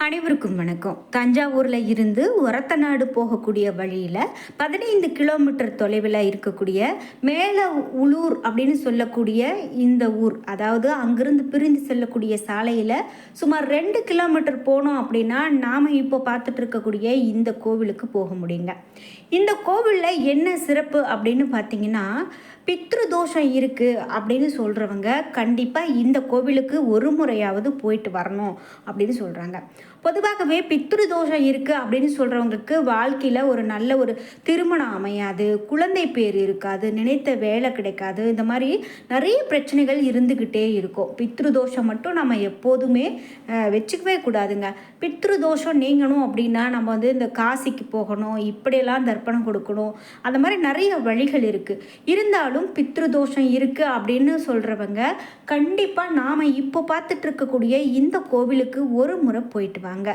அனைவருக்கும் வணக்கம். தஞ்சாவூரில் இருந்து ஒரத்தநாடு போகக்கூடிய வழியில் பதினைந்து கிலோமீட்டர் தொலைவில் இருக்கக்கூடிய மேல உளூர் அப்படின்னு சொல்லக்கூடிய இந்த ஊர் அதாவது அங்கிருந்து பிரிந்து செல்லக்கூடிய சாலையில் சுமார் ரெண்டு கிலோமீட்டர் போனோம் அப்படின்னா நாம் இப்போ பார்த்துட்டு இருக்கக்கூடிய இந்த கோவிலுக்கு போக முடியுங்க. இந்த கோவிலில் என்ன சிறப்பு அப்படின்னு பார்த்தீங்கன்னா பித்ரு தோஷம் இருக்குது அப்படின்னு சொல்கிறவங்க கண்டிப்பாக இந்த கோவிலுக்கு ஒரு முறையாவது போயிட்டு வரணும் அப்படின்னு சொல்கிறாங்க பொதுவாகவே பித்ரு தோஷம் இருக்குது அப்படின்னு சொல்கிறவங்களுக்கு வாழ்க்கையில் ஒரு நல்ல ஒரு திருமணம் அமையாது குழந்தை பேர் இருக்காது நினைத்த வேலை கிடைக்காது இந்த மாதிரி நிறைய பிரச்சனைகள் இருந்துக்கிட்டே இருக்கும். பித்ரு தோஷம் மட்டும் நம்ம எப்போதுமே வச்சுக்கவே கூடாதுங்க. பித்ரு தோஷம் நீங்கணும் அப்படின்னா நம்ம வந்து இந்த காசிக்கு போகணும் இப்படியெல்லாம் தர்ப்பணம் கொடுக்கணும் அந்த மாதிரி நிறைய வழிகள் இருக்குது இருந்தாலும் பித்ரு தோஷம் இருக்குது அப்படின்னு சொல்கிறவங்க கண்டிப்பாக நாம் இப்போ பார்த்துட்டு இருக்கக்கூடிய இந்த கோவிலுக்கு ஒரு முறை போயிட்டு வாங்க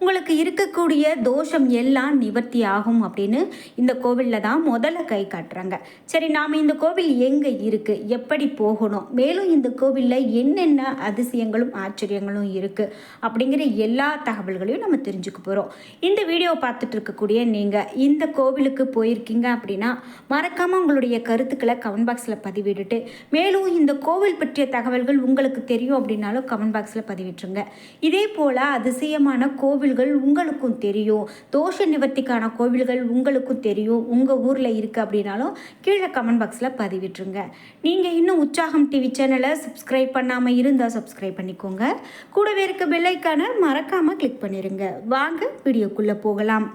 உங்களுக்கு இருக்கக்கூடிய தோஷம் எல்லாம் நிவர்த்தி ஆகும் அப்படின்னு இந்த கோவிலில் தான் முதல்ல கை காட்டுறாங்க. சரி நாம் இந்த கோவில் எங்கே இருக்குது எப்படி போகணும்? மேலும் இந்த கோவிலில் என்னென்ன அதிசயங்களும் ஆச்சரியங்களும் இருக்குது அப்படிங்கிற எல்லா தகவல்களையும் நம்ம தெரிஞ்சுக்க போகிறோம் இந்த வீடியோவை பார்த்துட்டு இருக்கக்கூடிய நீங்கள் இந்த கோவிலுக்கு போயிருக்கீங்க அப்படின்னா மறக்காமல் உங்களுடைய கருத்துக்களை கமெண்ட் பாக்ஸில் பதிவிட்டுட்டு மேலும் இந்த கோவில் பற்றிய தகவல்கள் உங்களுக்கு தெரியும் அப்படின்னாலும் கமெண்ட் பாக்ஸில் பதிவிட்டுருங்க. இதே போல் அதிசயமான கோவில் கோவில்கள் உங்களுக்கும் தெரியும். தோஷ நிவர்த்திக்கான கோவில்கள் உங்களுக்கும் தெரியும். உங்கள் ஊரில் இருக்குது அப்படின்னாலும் கீழே கமெண்ட் பாக்ஸில் பதிவிட்டுருங்க. நீங்கள் இன்னும் உற்சாகம் டிவி சேனலை சப்ஸ்கிரைப் பண்ணாமல் இருந்தால் சப்ஸ்கிரைப் பண்ணிக்கோங்க. கூடவே இருக்க பெல்லைக்கான மறக்காமல் கிளிக் பண்ணிடுங்க வாங்க வீடியோக்குள்ளே போகலாம்.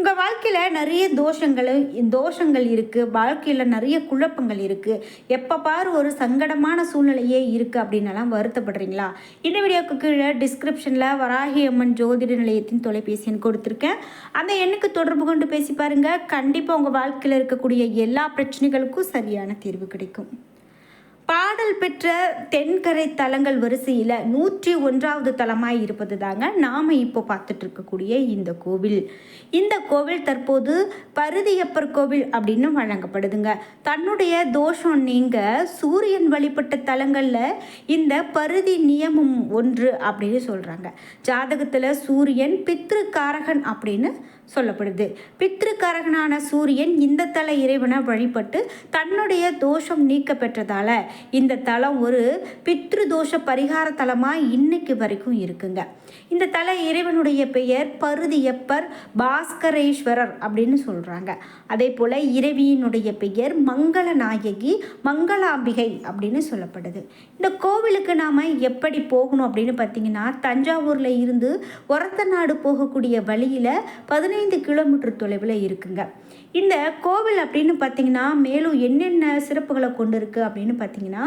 உங்கள் வாழ்க்கையில் நிறைய தோஷங்கள் தோஷங்கள் இருக்குது வாழ்க்கையில் நிறைய குழப்பங்கள் இருக்குது எப்போ பார் ஒரு சங்கடமான சூழ்நிலையே இருக்குது அப்படின்னலாம் வருத்தப்படுறீங்களா? இந்த வீடியோக்கு கீழே டிஸ்கிரிப்ஷனில் வராகி அம்மன் ஜோதிட நிலையத்தின் தொலைபேசி எண் கொடுத்துருக்கேன். அந்த எண்ணுக்கு தொடர்பு கொண்டு பேசி பாருங்கள் கண்டிப்பாக உங்கள் வாழ்க்கையில் இருக்கக்கூடிய எல்லா பிரச்சனைகளுக்கும் சரியான தீர்வு கிடைக்கும். பாடல் பெற்ற தென்கரை தலங்கள் வரிசையில் நூற்றி ஒன்றாவது தலமாக இருப்பது தாங்க நாம் இப்போ பார்த்துட்டு இருக்கக்கூடிய இந்த கோவில். இந்த கோவில் தற்போது பருதியப்பர் கோவில் அப்படின்னு வழங்கப்படுதுங்க. தன்னுடைய தோஷம் நீங்க சூரியன் வழிபட்ட தலங்களில் இந்த பருதி நியமம் ஒன்று அப்படின்னு சொல்கிறாங்க ஜாதகத்தில் சூரியன் பித்ருக்காரகன் அப்படின்னு சொல்லப்படுது. பித்ருக்காரகனான சூரியன் இந்த தல இறைவனை வழிபட்டு தன்னுடைய தோஷம் நீக்க பெற்றதால இந்த தலம் ஒரு பித்ரு தோஷ பரிகார தலமாக இன்னைக்கு வரைக்கும் இருக்குங்க. இந்த தல இறைவனுடைய பெயர் பருதியப்பர் பாஸ்கரேஸ்வரர் அப்படின்னு சொல்கிறாங்க அதே போல் இறைவியினுடைய பெயர் மங்கள நாயகி மங்களாம்பிகை அப்படின்னு சொல்லப்படுது. இந்த கோவிலுக்கு நாம் எப்படி போகணும் அப்படின்னு பார்த்தீங்கன்னா தஞ்சாவூரில் இருந்து ஒரத்தநாடு போகக்கூடிய வழியில் பதினைந்து கிலோமீட்டர் தொலைவில் இருக்குங்க. இந்த கோவில் அப்படின்னு பார்த்தீங்கன்னா மேலும் என்னென்ன சிறப்புகளை கொண்டு இருக்குது அப்படின்னு பார்த்தீங்கன்னா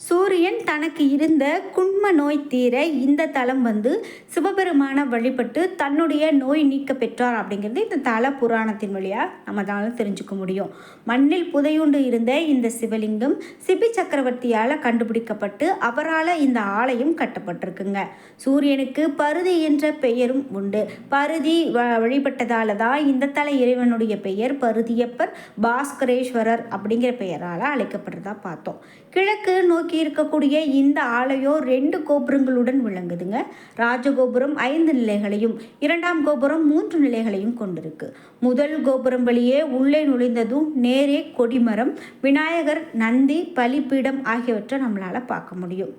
சூரியன் தனக்கு இருந்த குண்ம நோய் தீர இந்த தலம் வந்து சிவபெருமான வழிபட்டு தன்னுடைய நோய் நீக்க பெற்றார் அப்படிங்கிறது இந்த தல புராணத்தின் வழியாக நம்மளால தெரிஞ்சுக்க முடியும். மண்ணில் புதையுண்டு இருந்த இந்த சிவலிங்கம் சிபி சக்கரவர்த்தியால் கண்டுபிடிக்கப்பட்டு அவரால் இந்த ஆலயம் கட்டப்பட்டிருக்குங்க. சூரியனுக்கு பருதி என்ற பெயரும் உண்டு. பருதி வ வழிபட்டதால தான் இந்த தல இறைவனுடைய பெயர் பருதியப்பர் பாஸ்கரேஸ்வரர் அப்படிங்கிற பெயரால் அழைக்கப்படுறதா பார்த்தோம். கிழக்கு நோக்கி இருக்கக்கூடிய இந்த ஆலயம் ரெண்டு கோபுரங்களுடன் விளங்குதுங்க. ராஜகோபுரம் ஐந்து நிலைகளையும் இரண்டாம் கோபுரம் மூன்று நிலைகளையும் கொண்டிருக்கு. முதல் கோபுரம் வழியே உள்ளே நுழைந்ததும் நேரே கொடிமரம் விநாயகர் நந்தி பலிப்பீடம் ஆகியவற்றை நம்மளால் பார்க்க முடியும்.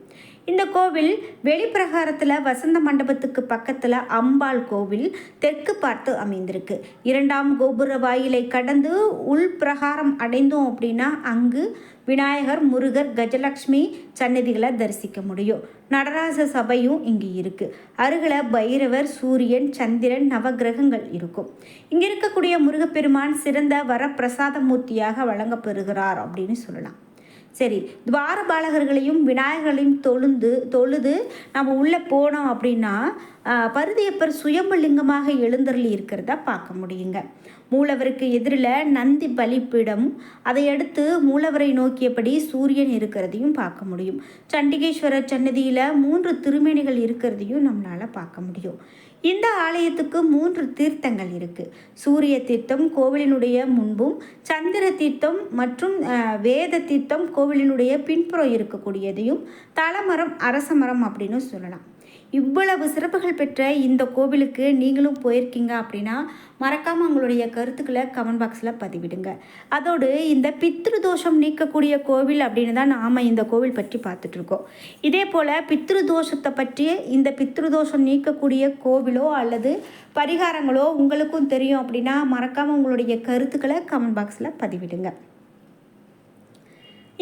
இந்த கோவில் வெளிப்பிரகாரத்தில் வசந்த மண்டபத்துக்கு பக்கத்தில் அம்பாள் கோவில் தெற்கு பார்த்து அமைந்திருக்கு. இரண்டாம் கோபுர வாயிலை கடந்து உள் பிரகாரம் அடைந்தோம் அப்படின்னா அங்கு விநாயகர் முருகர் கஜலக்ஷ்மி சன்னதிகளை தரிசிக்க முடியும். நடராஜ சபையும் இங்கு இருக்கு. அருகில் பைரவர் சூரியன் சந்திரன் நவக்கிரகங்கள் இருக்கும். இங்கே இருக்கக்கூடிய முருகப்பெருமான் சிறந்த வரப்பிரசாத மூர்த்தியாக வழங்கப்பெறுகிறார் அப்படின்னு சொல்லலாம். சரி துவாரபாலகர்களையும் விநாயகர்களையும் தொழுந்து தொழுது நம்ம உள்ளே போனோம் அப்படின்னா பருதியப்பர் சுயம்பலிங்கமாக எழுந்தருளி இருக்கிறதா பார்க்க முடியுங்க. மூலவருக்கு எதிரில் நந்தி பலிப்பிடம் அதையடுத்து மூலவரை நோக்கியபடி சூரியன் இருக்கிறதையும் பார்க்க முடியும். சண்டிகேஸ்வரர் சன்னதியில் மூன்று திருமேனிகள் இருக்கிறதையும் நம்மளால் பார்க்க முடியும். இந்த ஆலயத்துக்கு மூன்று தீர்த்தங்கள் இருக்குது சூரிய தீர்த்தம் கோவிலினுடைய முன்பும் சந்திர தீர்த்தம் மற்றும் வேத தீர்த்தம் கோவிலினுடைய பின்புறம் இருக்கக்கூடியதையும் தலமரம் அரச மரம் அப்படின்னு சொல்லலாம். இவ்வளவு சிறப்புகள் பெற்ற இந்த கோவிலுக்கு நீங்களும் போயிருக்கீங்க அப்படின்னா மறக்காமல் உங்களுடைய கருத்துக்களை கமெண்ட் பாக்ஸில் பதிவிடுங்க. அதோடு இந்த பித்ரு தோஷம் நீக்கக்கூடிய கோவில் அப்படின்னு தான் நாம் இந்த கோவில் பற்றி பார்த்துட்ருக்கோம் இதே போல் பித்ரு தோஷத்தை பற்றி இந்த பித்ரு தோஷம் நீக்கக்கூடிய கோவிலோ அல்லது பரிகாரங்களோ உங்களுக்கும் தெரியும் அப்படின்னா மறக்காமல் உங்களுடைய கருத்துக்களை கமெண்ட் பாக்ஸில் பதிவிடுங்க.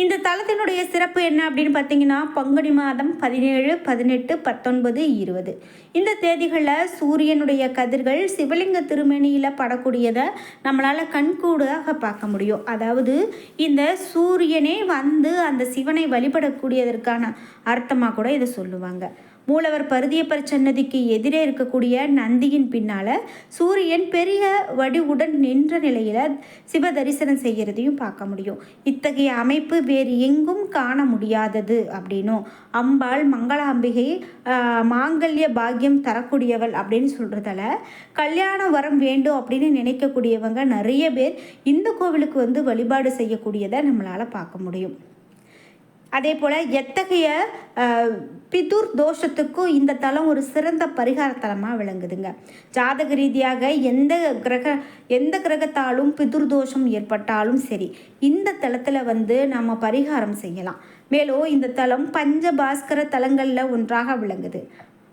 இந்த தலத்தினுடைய சிறப்பு என்ன அப்படின்னு பார்த்தீங்கன்னா பங்குனி மாதம் பதினேழு பதினெட்டு பத்தொன்பது இருபது. இந்த தேதிகளில் சூரியனுடைய கதிர்கள் சிவலிங்க திருமணியில் படக்கூடியதை நம்மளால் கண்கூடாக பார்க்க முடியும். அதாவது இந்த சூரியனே வந்து அந்த சிவனை வழிபடக்கூடியதற்கான அர்த்தமாக கூட இதை சொல்லுவாங்க. மூலவர் பருதியப்பர் சன்னதிக்கு எதிரே இருக்கக்கூடிய நந்தியின் பின்னால் சூரியன் பெரிய வடிவுடன் நின்ற நிலையில் சிவ தரிசனம் செய்கிறதையும் பார்க்க முடியும். இத்தகைய அமைப்பு வேறு எங்கும் காண முடியாதது அப்படின்னும். அம்பாள் மங்களாம்பிகை மாங்கல்ய பாக்கியம் தரக்கூடியவள் அப்படின்னு சொல்கிறதால கல்யாண வரம் வேண்டும் அப்படின்னு நினைக்கக்கூடியவங்க நிறைய பேர் இந்த கோவிலுக்கு வந்து வழிபாடு செய்யக்கூடியதை நம்மளால் பார்க்க முடியும். அதே போல் எத்தகைய பிதுர் தோஷத்துக்கும் இந்த தலம் ஒரு சிறந்த பரிகார தலமாக விளங்குதுங்க. ஜாதக ரீதியாக எந்த கிரக எந்த கிரகத்தாலும் பிதுர் தோஷம் ஏற்பட்டாலும் சரி இந்த தலத்தில் வந்து நம்ம பரிகாரம் செய்யலாம். மேலும் இந்த தலம் பஞ்ச பாஸ்கர தலங்களில் ஒன்றாக விளங்குது.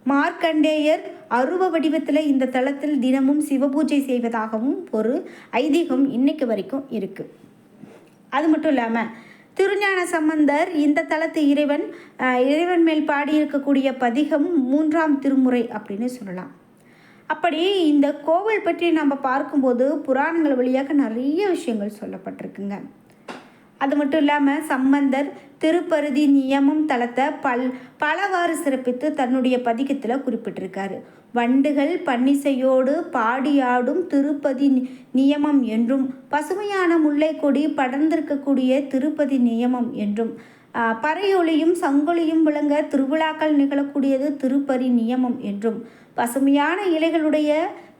மார்க்கண்டேயர் அருவ வடிவத்தில் இந்த தலத்தில் தினமும் சிவபூஜை செய்வதாகவும் ஒரு ஐதீகம் இன்னைக்கு வரைக்கும் இருக்குது அது மட்டும் இல்லாமல் திருஞான சம்பந்தர் இந்த தலத்து இறைவன் இறைவன் மேல் பாடியிருக்கக்கூடிய பதிகம் மூன்றாம் திருமுறை அப்படின்னு சொல்லலாம். அப்படி இந்த கோவில் பற்றி நம்ம பார்க்கும்போது புராணங்கள் வழியாக நிறைய விஷயங்கள் சொல்லப்பட்டிருக்குங்க. அது மட்டும் இல்லாமல் சம்பந்தர் திருப்பருதி நியமம் தளத்தை பல் பலவாறு சிறப்பித்து தன்னுடைய பதிகத்தில் குறிப்பிட்டிருக்காரு. வண்டுகள் பன்னிசையோடு பாடியாடும் திருப்பதி நியமம் என்றும் பசுமையான முல்லை கொடி படர்ந்திருக்கக்கூடிய திருப்பதி நியமம் என்றும் பறையொளியும் சங்கொலியும் விளங்க திருவிழாக்கள் நிகழக்கூடியது திருப்பதி நியமம் என்றும். பசுமையான இலைகளுடைய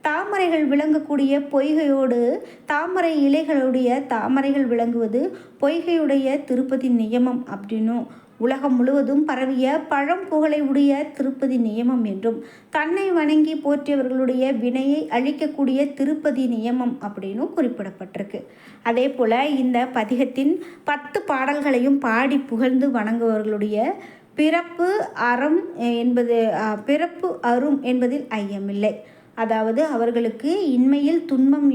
தாமரைகள் விளங்கக்கூடிய பொய்கையோடு தாமரை இலைகளுடைய தாமரைகள் விளங்குவது பொய்கையுடைய திருப்பதி நியமம் அப்படின்னும். உலகம் முழுவதும் பரவிய பழம் புகழை உடைய திருப்பதி நியமம் என்றும் தன்னை வணங்கி போற்றியவர்களுடைய வினையை அழிக்கக்கூடிய திருப்பதி நியமம் அப்படின்னும் குறிப்பிடப்பட்டிருக்கு. அதே போல் இந்த பதிகத்தின் பத்து பாடல்களையும் பாடி புகழ்ந்து வணங்குபவர்களுடைய பிறப்பு அறம் என்பது பிறப்பு அரும் என்பதில் ஐயமில்லை. அதாவது அவர்களுக்கு இன்மையில் துன்பம்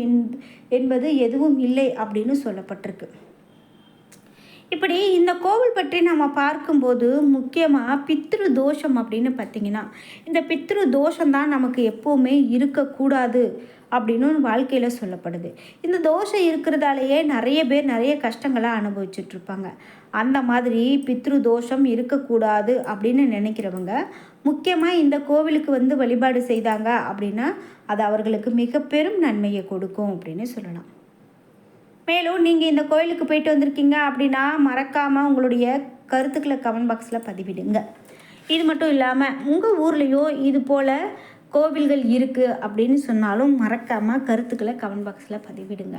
என்பது எதுவும் இல்லை அப்படின்னு சொல்லப்பட்டிருக்கு. இப்படி இந்த கோவில் பற்றி நம்ம பார்க்கும்போது முக்கியமாக பித்ரு தோஷம் அப்படின்னு பார்த்திங்கன்னா இந்த பித்ரு தோஷம் தான் நமக்கு எப்போவுமே இருக்கக்கூடாது அப்படின்னு வாழ்க்கையில் சொல்லப்படுது. இந்த தோஷம் இருக்கிறதாலேயே நிறைய பேர் நிறைய கஷ்டங்களை அனுபவிச்சுட்ருப்பாங்க அந்த மாதிரி பித்ரு தோஷம் இருக்கக்கூடாது அப்படின்னு நினைக்கிறவங்க முக்கியமாக இந்த கோவிலுக்கு வந்து வழிபாடு செய்தாங்க அப்படின்னா அது அவர்களுக்கு மிக பெரும் நன்மையை கொடுக்கும் அப்படின்னு சொல்லலாம். மேலும் நீங்கள் இந்த கோயிலுக்கு போயிட்டு வந்திருக்கீங்க அப்படின்னா மறக்காமல் உங்களுடைய கருத்துக்களை கமெண்ட் பாக்ஸில் பதிவிடுங்க. இது மட்டும் இல்லாமல் உங்கள் ஊர்லேயோ இது போல் கோவில்கள் இருக்குது அப்படின்னு சொன்னாலும் மறக்காமல் கருத்துக்களை கமெண்ட் பாக்ஸில் பதிவிடுங்க.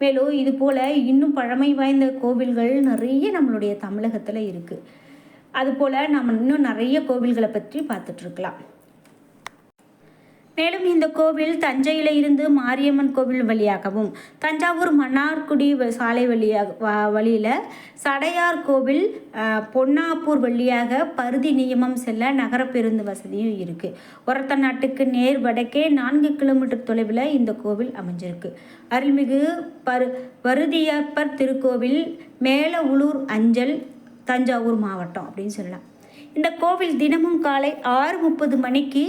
மேலும் இது போல் இன்னும் பழமை வாய்ந்த கோவில்கள் நிறைய நம்மளுடைய தமிழகத்தில் இருக்குது அதுபோல் நம்ம இன்னும் நிறைய கோவில்களை பற்றி பார்த்துட்ருக்கலாம் மேலும் இந்த கோவில் தஞ்சையில் இருந்து மாரியம்மன் கோவில் வழியாகவும் தஞ்சாவூர் மன்னார்குடி சாலை வழியாக வழியில் சடையார் கோவில் பொன்னாப்பூர் வழியாக பருதி நியமம் செல்ல நகர பேருந்து வசதியும் இருக்குது ஒரத்த நாட்டுக்கு நேர் வடக்கே நான்கு கிலோமீட்டர் தொலைவில் இந்த கோவில் அமைஞ்சிருக்கு. அருள்மிகு பரு வருதியப்பர் திருக்கோவில் மேல உளூர் அஞ்சல் தஞ்சாவூர் மாவட்டம் அப்படின்னு சொல்லலாம். இந்த கோவில் தினமும் காலை ஆறு முப்பது மணிக்கு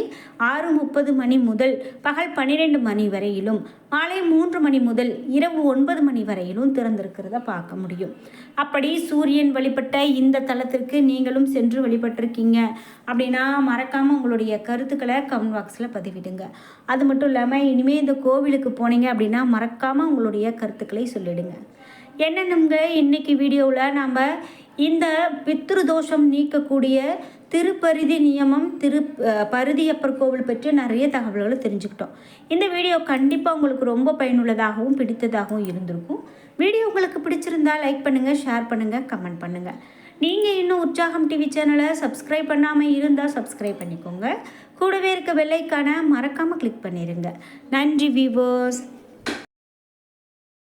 ஆறு முப்பது மணி முதல் பகல் பன்னிரெண்டு மணி வரையிலும் மாலை மூன்று மணி முதல் இரவு ஒன்பது மணி வரையிலும் திறந்திருக்கிறத பார்க்க முடியும். அப்படி சூரியன் வழிபட்ட இந்த தளத்திற்கு நீங்களும் சென்று வழிபட்டிருக்கீங்க அப்படின்னா மறக்காமல் உங்களுடைய கருத்துக்களை கமெண்ட் பாக்ஸில் பதிவிடுங்க. அது மட்டும் இல்லாமல் இனிமேல் இந்த கோவிலுக்கு போனீங்க அப்படின்னா மறக்காமல் உங்களுடைய கருத்துக்களை சொல்லிடுங்க. என்னென்னங்க இன்றைக்கி வீடியோவில் நம்ம இந்த பித்ரு தோஷம் நீக்கக்கூடிய திருப்பரிதி நியமம் திரு பருதியப்பர் கோவில் பற்றி நிறைய தகவல்களை தெரிஞ்சுக்கிட்டோம். இந்த வீடியோ கண்டிப்பாக உங்களுக்கு ரொம்ப பயனுள்ளதாகவும் பிடித்ததாகவும் இருந்திருக்கும். வீடியோ உங்களுக்கு பிடிச்சிருந்தால் லைக் பண்ணுங்கள் ஷேர் பண்ணுங்கள் கமெண்ட் பண்ணுங்கள் நீங்கள் இன்னும் உற்சாகம் டிவி சேனலை சப்ஸ்கிரைப் பண்ணாமல் இருந்தால் சப்ஸ்கிரைப் பண்ணிக்கோங்க. கூடவே இருக்க வெள்ளைக்கான மறக்காமல் கிளிக் பண்ணிடுங்க நன்றி வியூவர்ஸ்